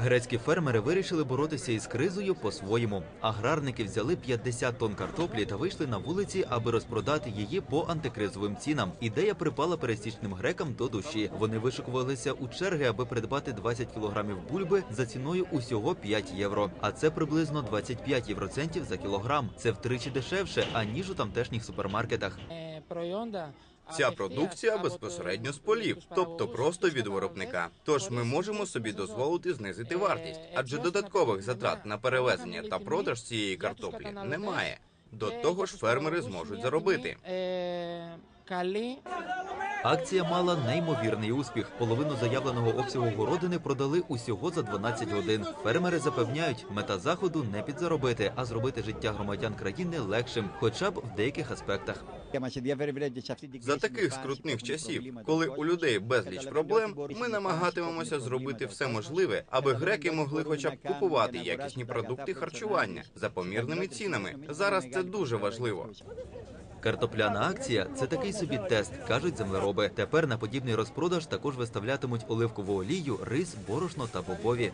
Грецькі фермери вирішили боротися із кризою по-своєму. Аграрники взяли 50 тонн картоплі та вийшли на вулиці, аби розпродати її по антикризовим цінам. Ідея припала пересічним грекам до душі. Вони вишикувалися у черги, аби придбати 20 кілограмів бульби за ціною усього 5 євро. А це приблизно 25 євроцентів за кілограм. Це втричі дешевше аніж у тамтешніх супермаркетах. Е. Ця продукція безпосередньо з полів, тобто просто від виробника. Тож ми можемо собі дозволити знизити вартість, адже додаткових затрат на перевезення та продаж цієї картоплі немає. До того ж, фермери зможуть заробити. Акція мала неймовірний успіх. Половину заявленого обсягу городини продали усього за 12 годин. Фермери запевняють, мета заходу не підзаробити, а зробити життя громадян країни легшим, хоча б в деяких аспектах. За таких скрутних часів, коли у людей безліч проблем, ми намагатимемося зробити все можливе, аби греки могли хоча б купувати якісні продукти харчування за помірними цінами. Зараз це дуже важливо. Картопляна акція це такий собі тест, кажуть землероби. Тепер на подібний розпродаж також виставлятимуть оливкову олію, рис, борошно та бобові.